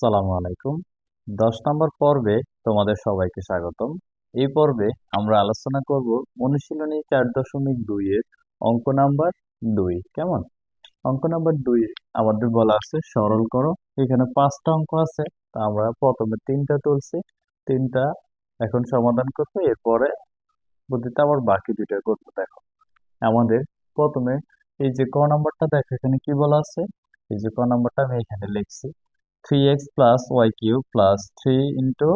আসসালামু আলাইকুম। দশ নম্বর পর্বে তোমাদের সবাইকে স্বাগতম। এই পর্বে আমরা আলোচনা করব অনুশীলনী চার দশমিক দুই এর অঙ্ক নাম্বার দুই। কেমন? অঙ্ক নাম্বার দুই আমাদের বলা আছে, সরল করো। এখানে পাঁচটা অঙ্ক আছে, তা আমরা প্রথমে তিনটা তুলছি। তিনটা এখন সমাধান করব, এরপরে বুদ্ধিতে আবার বাকি দুইটা করব, দেখো। আমাদের প্রথমে এই যে ক নাম্বারটা দেখো, এখানে কি বলা আছে? এই যে ক নাম্বারটা আমি এখানে লিখছি। Three x plus y cube plus three into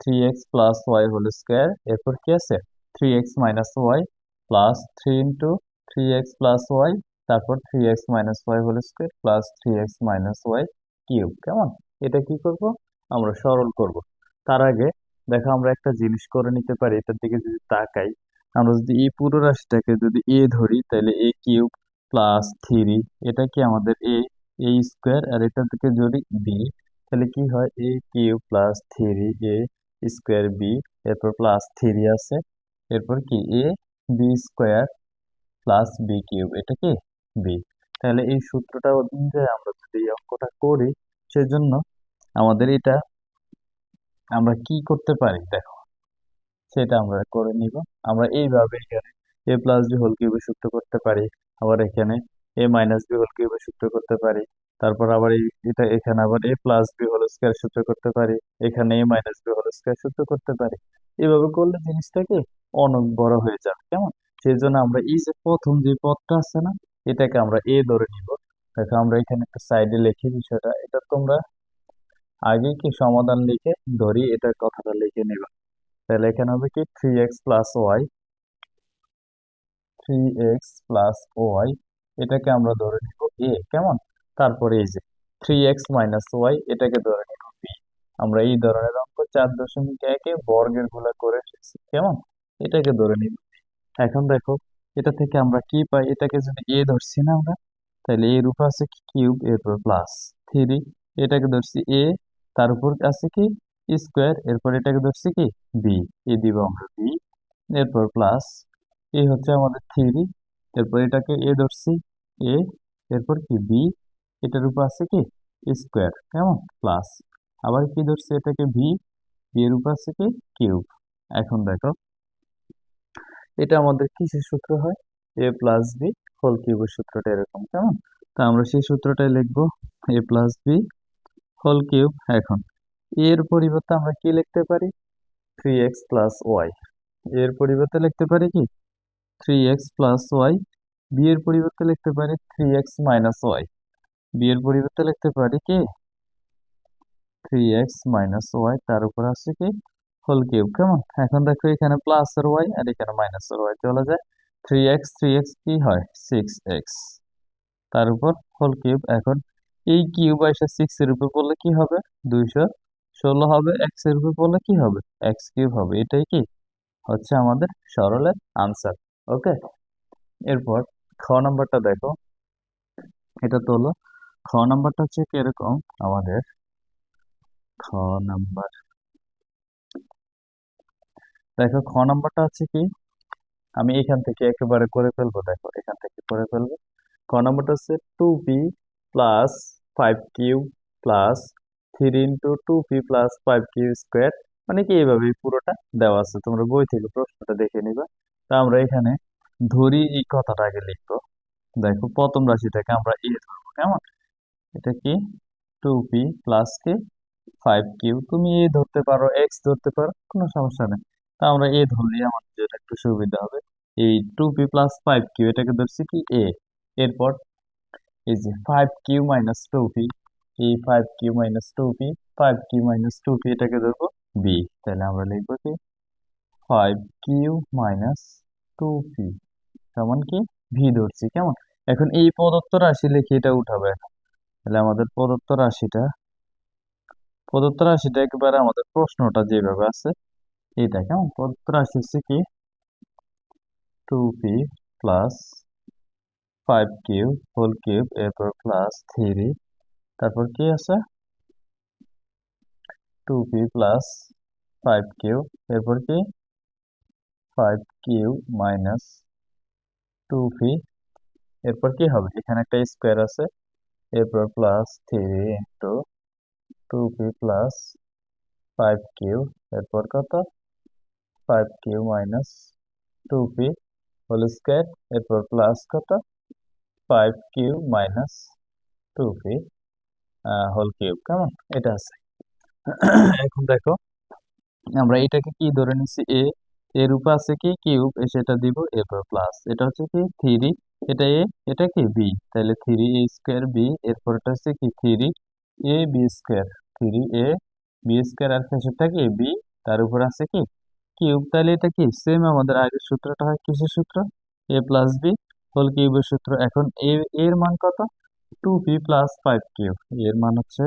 three x plus y whole square এরপর কি আছে? Three x minus y plus three into three x plus y তারপর three x minus y whole square plus three x minus y cube কেমন? এটা কি করব? আমরা সরল করব। তার আগে দেখো আমরা একটা জিনিস করে নিতে পারি, এটার দিকে যদি তাকাই, আমরা যদি এই পুরো রাশিটাকে যদি এ ধরি, তাহলে এ কিউব প্লাস থ্রি এটা কি আমাদের এ এ স্কোয়ার আর এটা থেকে যদি বি তাহলে কি হয়? A cube plus three a square b এরপর প্লাস থ্রি আছে। এরপর কি? A b square plus b cube এটা কি? বি তাহলে এই সূত্রটা অনুযায়ী আমরা যদি এই অঙ্কটা করি, সেজন্য আমাদের এটা আমরা কি করতে পারি? দেখো, সেটা আমরা করে নিব। আমরা এইভাবে এখানে এ প্লাস বি হোল কিউবে সূত্র করতে পারি। আবার এখানে এ মাইনাস বি হোল কিউবে সূত্র করতে পারি। তারপর আবার এটা এখানে আবার a plus b whole square সূত্র করতে পারি। এখানে a minus b whole square সূত্র করতে পারি। এভাবে করলে জিনিসটা কি অনেক বড় হয়ে যাবে, কেমন? সেই জন্য আমরা এই যে প্রথম যে পদটা আছে না, এটাকে আমরা এ ধরে নিব। দেখো আমরা এখানে একটা সাইডে লিখি বিষয়টা। এটা তোমরা আগে কি সমাধান লিখে ধরি, এটার কথাটা লিখে নিবা। তাহলে এখানে হবে কি? Three x plus y three x plus y এটাকে আমরা ধরে নিব এ কেমন? তারপরে এই যে থ্রি এক্স মাইনাস ওয়াই এটাকে ধরে নিব বি আমরা এই ধরনের অঙ্ক চার দশমিক একে বর্গেরগুলা করে এসেছি কেমন? এটাকে ধরে নিব এখন দেখো, এটা থেকে আমরা কি পাই? এটাকে যদি এ ধরছি না আমরা, তাহলে এর উপর আছে কি কিউব এরপর প্লাস থ্রি এটাকে ধরছি এ তার উপর আছে কি? স্কোয়ার এরপর এটাকে ধরছি কি? বি এ দিব আমরা বি এরপর প্লাস এ হচ্ছে আমাদের থ্রি এরপর এটাকে এ ধরছি এ এরপর কি? বি এটার উপর আছে কি? স্কোয়ার কেমন? প্লাস আবার কি ধরছি? এটাকে ভি বি এর উপর আছে কি? কিউব এখন দেখো, এটা আমাদের কিসের সূত্র হয়? এ প্লাস বি হোল কিউবের সূত্রটা এরকম, কেমন? তা আমরা সেই সূত্রটাই লিখব a plus b whole cube এখন। এর পরিবর্তে আমরা কি লিখতে পারি? থ্রি এক্স প্লাস ওয়াই এর পরিবর্তে লিখতে পারি কি? Three x plus y b এর পরিবর্তে লিখতে পারি three x minus y b এর পরিবর্তে লিখতে পারি কি? থ্রি এক্স মাইনাস ওয়াই তার উপর আছে কি? হোল কিউব কেমন? এখন দেখো এখানে প্লাস এর ওয়াই আর এখানে মাইনাস এর ওয়াই চলে যায়। থ্রি এক্স থ্রি এক্স কি হয়? সিক্স এক্স তার উপর হোল কিউব এখন এই কিউব এসে সিক্স এর উপর পড়লে কি হবে? দুইশো ষোলো হবে এক্সের উপর পড়লে কি হবে? এক্স কিউব হবে। এটাই কি? হচ্ছে আমাদের সরলের আনসার ওকে এরপর খ নাম্বারটা দেখো। এটা তো হলো। খ নাম্বারটা হচ্ছে কীরকম? আমাদের খ নাম্বার। দেখো, খ নাম্বারটা হচ্ছে কি? আমি এখান থেকে একেবারে করে ফেলব, দেখো, এখান থেকে করে ফেলব। খ নাম্বারটা হচ্ছে two p plus five q plus three into two p plus five q square মানে কি এইভাবে পুরোটা দেওয়া আছে। তোমরা বই থেকে প্রশ্নটা দেখে নিবা। তা আমরা এখানে ধরি এই কথাটা আগে লিখব। দেখো, প্রথম রাশিটাকে আমরা এ ধরবো, কেমন? এটা কি? টু পি প্লাস কি ফাইভ কিউ তুমি এ ধরতে পারো এক্স ধরতে পারো, কোনো সমস্যা নেই। তা আমরা এ ধরলে আমাদের জন্য একটু সুবিধা হবে। এই two p plus five q এটাকে ধরছি কি? এ এরপর এই যে five q minus two p এই five q minus two p five q minus two p এটাকে ধরবো বি তাহলে আমরা লিখব কি? Five q minus two p তেমন কি? ভি ধরছি, কেমন? এখন এই প্রদত্ত রাশি লিখে এটা উঠাবে। তাহলে আমাদের প্রদত্ত রাশিটা প্রদত্ত রাশিটা একেবারে আমাদের প্রশ্নটা যেভাবে আছে, এইটা কেমন? প্রদত্ত রাশি হচ্ছে কি? Two p plus five q whole cube এরপর প্লাস থ্রি তারপর কি আছে? Two p plus five q এরপর কি? Five q minus two p এরপর কি হবে? এখানে একটা স্কোয়ার আছে। এরপর plus three into two p plus five q এরপর কত? Five q minus two p whole square এরপর প্লাস কত? Five q minus two p whole cube কেমন? এটা আছে। এখন দেখো, আমরা এটাকে কি ধরে নিচ্ছি এ এর উপর আছে কি? কিউব সেটা দিব এরপর প্লাস এটা হচ্ছে কি? থ্রি এটা এ, এটা কি? বি তাহলে থ্রি এ স্কোয়ার বি এরপর এটা হচ্ছে কি? Three a b square three a b square আর শেষেরটা কি? বি তার উপর আছে কি? কিউব তাহলে এটা কি? সেম আমাদের আগের সূত্রটা হয় কিসের সূত্র? এ প্লাস বি হোল কিউবের সূত্র। এখন এ এর মান কত? Two p plus five q এর মান হচ্ছে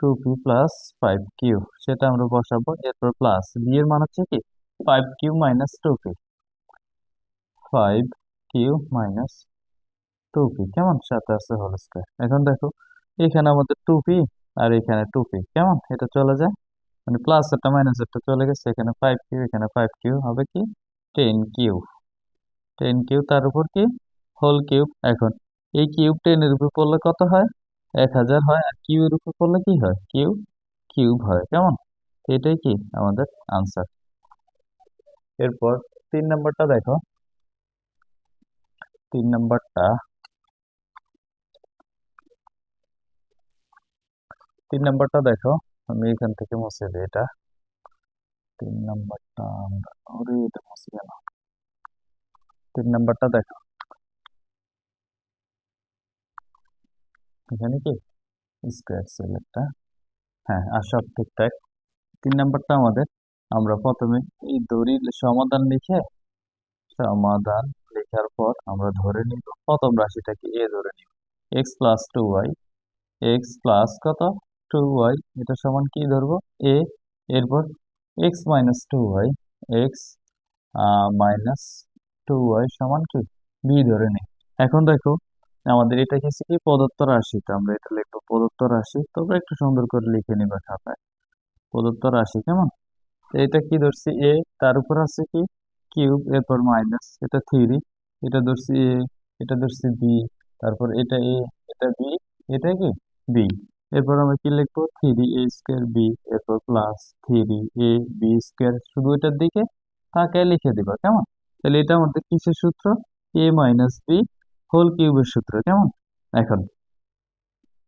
two p plus five q সেটা আমরা বসাবো, এরপর প্লাস বি এর মান হচ্ছে কি? Five q minus two p five q minus two p কেমন সাথে আছে হোল স্কোয়ার এখন দেখো, এখানে আমাদের টু পি আর এখানে টু পি কেমন? এটা চলে যায়? মানে প্লাস একটা মাইনাস একটা চলে গেছে, এখানে ফাইভ কিউ এখানে ফাইভ কিউ হবে কি? টেন কিউ টেন কিউ তার উপর কি? হোল কিউব এখন এই কিউব টেনের উপর পড়লে কত হয়? এক হাজার হয়। আর কিউ এর উপর পড়লে কি হয়? কিউ কিউব হয়। কেমন? এটাই কি আমাদের আনসার এরপর তিন নাম্বারটা দেখো। তিন নাম্বারটা। তিন নাম্বারটা দেখো, আমি এখান থেকে মুছে দিই এটা। তিন নাম্বারটা আমরা এটা মুছে গেল। তিন নাম্বারটা দেখো। এখানে কি? স্কোয়ার সেল একটা হ্যাঁ আর সব ঠিকঠাক। তিন নাম্বারটা আমাদের আমরা প্রথমে এই দড়ির সমাধান লিখে, সমাধান লেখার পর আমরা ধরে নিব, প্রথম রাশিটাকে এ ধরে নিব। X plus two y x plus কত? টু ওয়াই এটা সমান কি ধরবো? এ এরপর x minus two y x minus two y সমান কি? বি ধরে নিই। এখন দেখো, আমাদের এটা কিছু কি? প্রদত্ত তো আমরা এটা লিখব প্রদত্ত রাশি। তবে একটু সুন্দর করে লিখে নিবা খাতায়। প্রদত্ত রাশি, কেমন? এটা কি ধরছি? এ তার উপর আছে কি? কিউব, এরপর মাইনাস, এটা থ্রি এটা ধরছি এ এটা ধরছি বি তারপর এটা এ এটা বি এটা কি? বি এরপর আমরা কি লিখব? থ্রি এ স্কোয়ার বি এরপর plus three a b square. শুধু এটার দিকে তাকে লিখে দিবা, কেমন? তাহলে এটা আমাদের কিসের সূত্র? এ মাইনাস বি হোল কিউবের সূত্র, কেমন? এখন,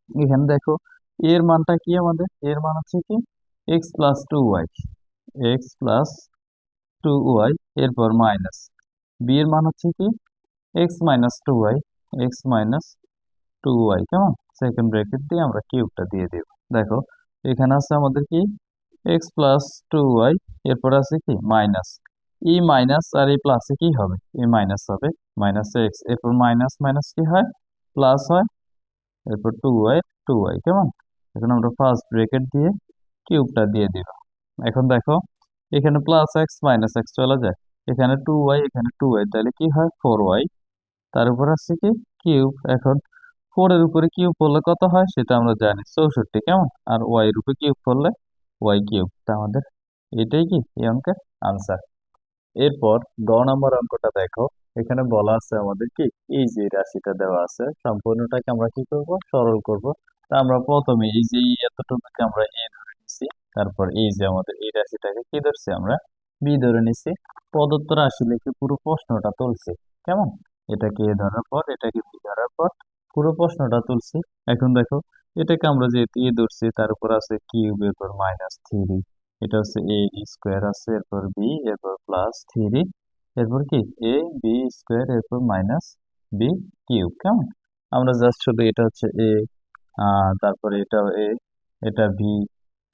এখানে দেখো এর মানটা কি আমাদের? এর মান হচ্ছে কি? X plus two y x plus two y এরপর মাইনাস বি এর মান হচ্ছে কি? X minus two y x minus two y কেমন? সেকেন্ড ব্র্যাকেট দিয়ে আমরা কিউবটা দিয়ে দেব। দেখো, এখানে আছে আমাদের কি? এক্স প্লাস টু ওয়াই এরপর আছে কি? মাইনাস ই মাইনাস আর এই প্লাসে কি হবে? এই মাইনাস হবে। মাইনাস এক্স এরপর মাইনাস মাইনাস কি হয়? প্লাস হয়। এরপর টু ওয়াই টু ওয়াই কেমন? এখন আমরা ফার্স্ট ব্রেকেট দিয়ে কিউবটা দিয়ে দিব এখন দেখো, এখানে প্লাস এক্স মাইনাস এক্স চলে যায়। এখানে টু ওয়াই এখানে টু ওয়াই তাহলে কি হয়? ফোর ওয়াই তার উপর আছে কি? কিউব এখন ফোর এর উপরে কিউব করলে কত হয়? সেটা আমরা জানি। চৌষট্টি, কেমন? আর ওয়াই এর উপরে কিউব করলে ওয়াই কিউব তা আমাদের এটাই কি? এই অঙ্কের আনসার এরপর গ নম্বর অঙ্কটা দেখো। এখানে বলা আছে আমাদের কি? এই যে রাশিটা দেওয়া আছে, সম্পূর্ণটাকে আমরা কি করব? সরল করব। তা আমরা প্রথমে এই যে এতটুকুকে আমরা এ ধরে নিছি। তারপর এই যে আমাদের এই রাশিটাকে কি ধরছি আমরা? বি ধরে নিছি। প্রদত্ত রাশি লিখে পুরো প্রশ্নটা তুলছি। কেমন? এটাকে এ ধরার পর, এটাকে বি ধরার পর পুরো প্রশ্নটা তুলছি। এখন দেখো, এটাকে আমরা যেহেতু এ ধরছি, তার উপর আছে কিউব, এরপর মাইনাস থ্রি এটা হচ্ছে এ স্কোয়ার আছে, এরপর বি এরপর প্লাস থ্রি এরপর কি? এ বি স্কোয়ার এরপর মাইনাস বি কিউব। কেমন? আমরা জাস্ট শুধু এটা হচ্ছে এ তারপর এটা এ এটা বি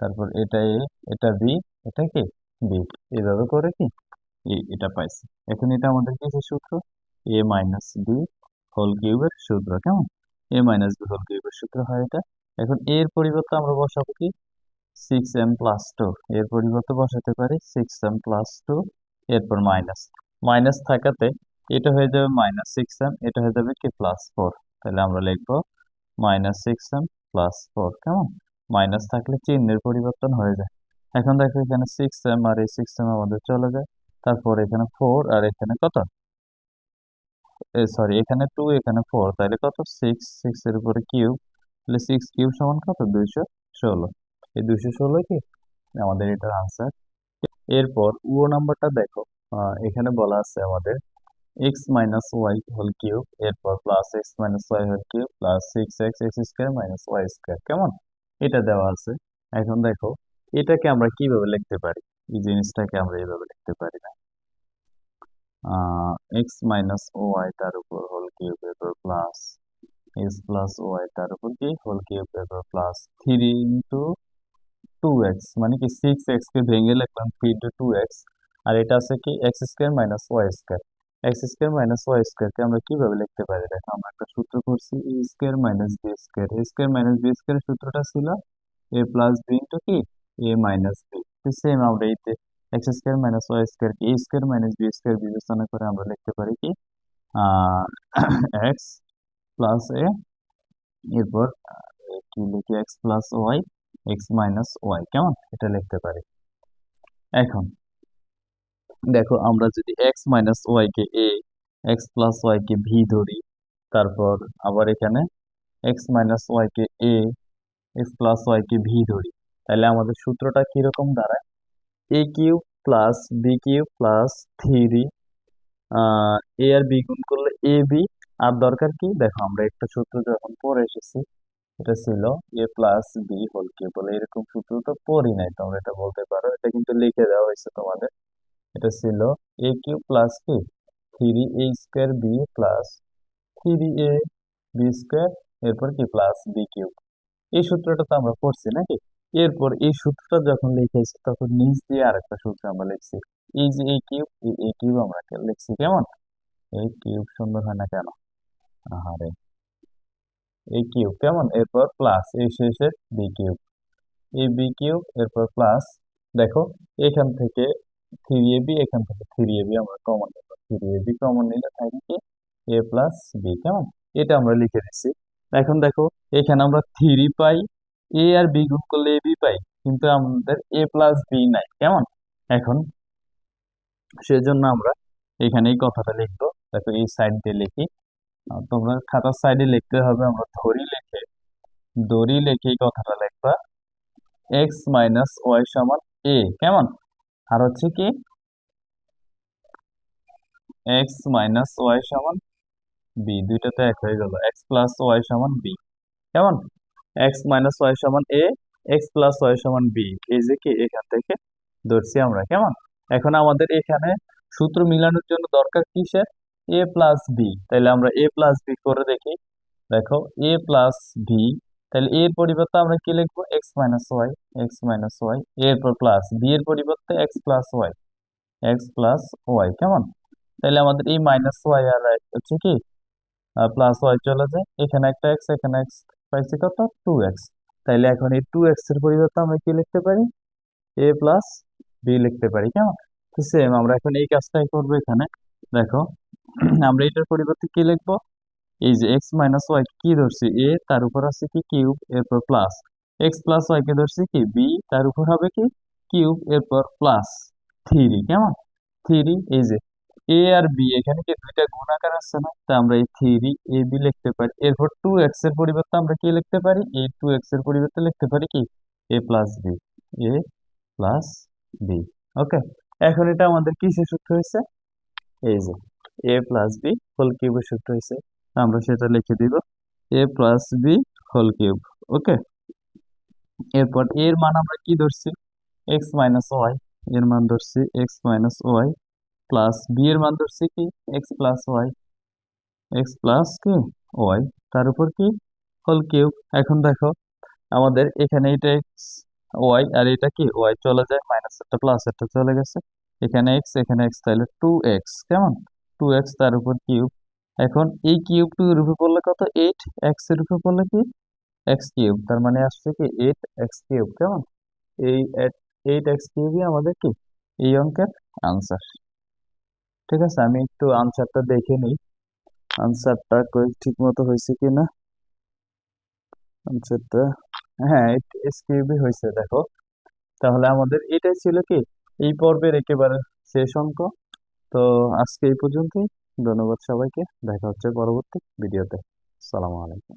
তারপর এটা এ এটা বি এটা কি বি এভাবে করে কি? এটা পাইছি। এখন এটা আমাদের কিসের সূত্র? এ মাইনাস বি হোল কিউবের সূত্র, কেমন? এ মাইনাস বি হোল কিউবের সূত্র হয় এটা। এখন এর পরিবর্তে আমরা বসাবো কি? সিক্স এম প্লাস টু এর পরিবর্তে বসাতে পারি সিক্স এম প্লাস টু এরপর মাইনাস মাইনাস থাকাতে এটা হয়ে যাবে মাইনাস সিক্স এম এটা হয়ে যাবে কি? প্লাস ফোর তাহলে আমরা লিখব minus six m plus four কেমন? মাইনাস থাকলে চিহ্নের পরিবর্তন হয়ে যায়। এখন দেখো এখানে সিক্স এম আর এই সিক্স এম আমাদের চলে যায়। তারপর এখানে ফোর আর এখানে কত? সরি এখানে টু এখানে ফোর তাহলে কত? সিক্স সিক্স এর উপরে কিউব তাহলে সিক্স কিউব সমান কত? দুইশো ষোলো। এই দুইশো ষোলো কি? আমাদের এটার আনসার এরপর ও নাম্বারটা দেখো। এখানে বলা আছে আমাদের x minus y whole cube এরপর plus x minus y whole cube plus six x x square minus y square কেমন? এটা দেওয়া আছে। এখন দেখো, এটাকে আমরা কীভাবে লিখতে পারি? এই জিনিসটাকে আমরা এইভাবে লিখতে পারি না। এক্স মাইনাস ওয়াই তার উপর হোল কিউব এরপর প্লাস এক্স প্লাস ওয়াই তার উপর কি? হোল কিউব এরপর plus three into two x মানে কি সিক্স এক্স কে ভেঙে লিখলাম থ্রি ইন্টু টু এক্স আর এটা আছে কি? X square minus y square x square minus y স্কোয়ারকে আমরা কীভাবে লিখতে পারি? দেখো, আমরা একটা সূত্র করছি a square minus b square a square minus b square সূত্রটা ছিল এ প্লাস বি ইন্টু কি? এ মাইনাস বি তো সেম আমরা এইতে x square minus y square a square minus b square বিবেচনা করে আমরা লিখতে পারি কি? এক্স প্লাস এ এরপর কি লিখি? X plus y x minus y কেমন? এটা লিখতে পারি। এখন দেখো, আমরা যদি এক্স মাইনাস ওয়াই কে এ এক্স প্লাস ওয়াই কে ভি ধরি, তারপর আবার এখানে এক্স মাইনাস ওয়াই কে এ এক্স প্লাস ওয়াই কে ভি ধরি, তাহলে আমাদের সূত্রটা কীরকম দাঁড়ায়? A cube plus b cube plus three a R b গুণ করলে এ বি আর দরকার কি? দেখো, আমরা একটা সূত্র যখন পরে এসেছি, এটা ছিল a plus b whole cube বলে, এরকম সূত্র তো পড়ি নাই, তোমরা এটা বলতে পারো, এটা কিন্তু লিখে দেওয়া হয়েছে তোমাদের। এটা ছিল এ কিউব প্লাস কি three a square b plus three a b square এরপর কি প্লাস বি কিউব। এই সূত্রটা তো আমরা পড়ছি নাকি? এরপর এই সূত্রটা যখন লিখেছি তখন নিচ দিয়ে আরেকটা সূত্র আমরা লিখছি। এই যে এ কিউব, এই এ কিউব আমরা লিখছি কেমন? এই কিউব সুন্দর হয় না কেন? আহারে। এই কিউব কেমন? এরপর প্লাস এই শেষের বি কিউব। এই বি কিউব, এরপর প্লাস দেখো, এখান থেকে থ্রি এ বি, এখান থেকে থ্রি এ বি আমরা কমন নেব। থ্রি এ বি কমন নিলে থাকে এ প্লাস বি কেমন? এটা আমরা লিখে দিচ্ছি এখন দেখো, এখানে আমরা থ্রি পাই এ আর বি গুণ করলে এ বি পাই, কিন্তু আমাদের এ প্লাস বি নাই, কেমন? এখন সেজন্য আমরা এখানে এই কথাটা লিখব। দেখো, এই সাইড দিয়ে লিখি। তোমরা খাতার সাইডে লিখতে হবে, আমরা ধরি লিখে দড়ি লিখে এই কথাটা লিখবা এক্স মাইনাস ওয়াই সমান এ কেমন? আর হচ্ছে কি? এক্স মাইনাস ওয়াই সমান বি দুইটাতে এক হয়ে গেল। এক্স প্লাস ওয়াই সমান বি কেমন? এক্স মাইনাস ওয়াই সমান এ এক্স প্লাস ওয়াই সমান বি এই যে কি? এখান থেকে ধরছি আমরা, কেমন? এখন আমাদের এখানে সূত্র মিলানোর জন্য দরকার কিসের? এ প্লাস বি তাহলে আমরা এ প্লাস বি করে দেখি। দেখো এ প্লাস ভি তাহলে এর পরিবর্তে আমরা কি লিখব? X minus y x minus y এরপর প্লাস বি এর পরিবর্তে x plus y x plus y কেমন? তাহলে আমাদের এই মাইনাস ওয়াই আর হচ্ছে কি? প্লাস ওয়াই চলে যায়। এখানে একটা এক্স এখানে এক্স পাইছি কত? টু এক্স তাইলে এখন এই টু এক্সের পরিবর্তে আমরা কি লিখতে পারি? এ প্লাস বি লিখতে পারি, কেমন? তো সেম আমরা এখন এই কাজটাই করব এখানে। দেখো, আমরা এটার পরিবর্তে কি লিখব? এই যে এক্স মাইনাস ওয়াই কি ধরছি? এ তার উপর আছে কি? কিউব এরপর প্লাস এক্স প্লাস ওয়াই কে ধরছি কি? বি তার উপর হবে কি? কিউব এরপর প্লাস থ্রি কেমন? থ্রি এই যে এ আর বি এখানে কি দুইটা গুণাকার আছে না? তা আমরা এই থ্রি এ বি লিখতে পারি। এরপর টু এক্সের পরিবর্তে আমরা কি লিখতে পারি? এ টু এক্সের পরিবর্তে লিখতে পারি কি? A plus b a plus b okay এখন এটা আমাদের কিসের সূত্র হয়েছে? এই যে এ প্লাস বি হোল কিউবের সূত্র হয়েছে। আমরা সেটা লিখে দিব a plus b whole cube okay এরপর এর মান আমরা কি ধরছি? এক্স মাইনাস ওয়াই এর মান ধরছি x minus y plus b এর মান ধরছি কি? X plus y x plus কি? ওয়াই তার উপর কি? হোল কিউব এখন দেখো আমাদের এখানে এটা এক্স ওয়াই আর এটা কি? ওয়াই চলে যায় মাইনাস একটা প্লাস একটা চলে গেছে, এখানে এক্স এখানে এক্স তাহলে টু এক্স কেমন? টু এক্স তার উপর কিউব এখন এই কিউব টু উপর পড়লে কত? এইট এক্সের উপর পড়লে কি? X cube. তার মানে আসছে কি? এইট এক্স কিউব, কেমন? এই এইট এক্স কিউবই আমাদের কি? এই অঙ্কের আনসার ঠিক আছে? আমি একটু আনসারটা দেখে নিই। আনসারটা ঠিক মতো হয়েছে কি না? আনসারটা হ্যাঁ এইট এক্স কিউবই হয়েছে, দেখো। তাহলে আমাদের এটাই ছিল কি? এই পর্বের একেবারে শেষ অঙ্ক। তো আজকে এই পর্যন্তই। ধন্যবাদ সবাইকে। দেখা হচ্ছে পরবর্তী ভিডিওতে। সালামু আলাইকুম।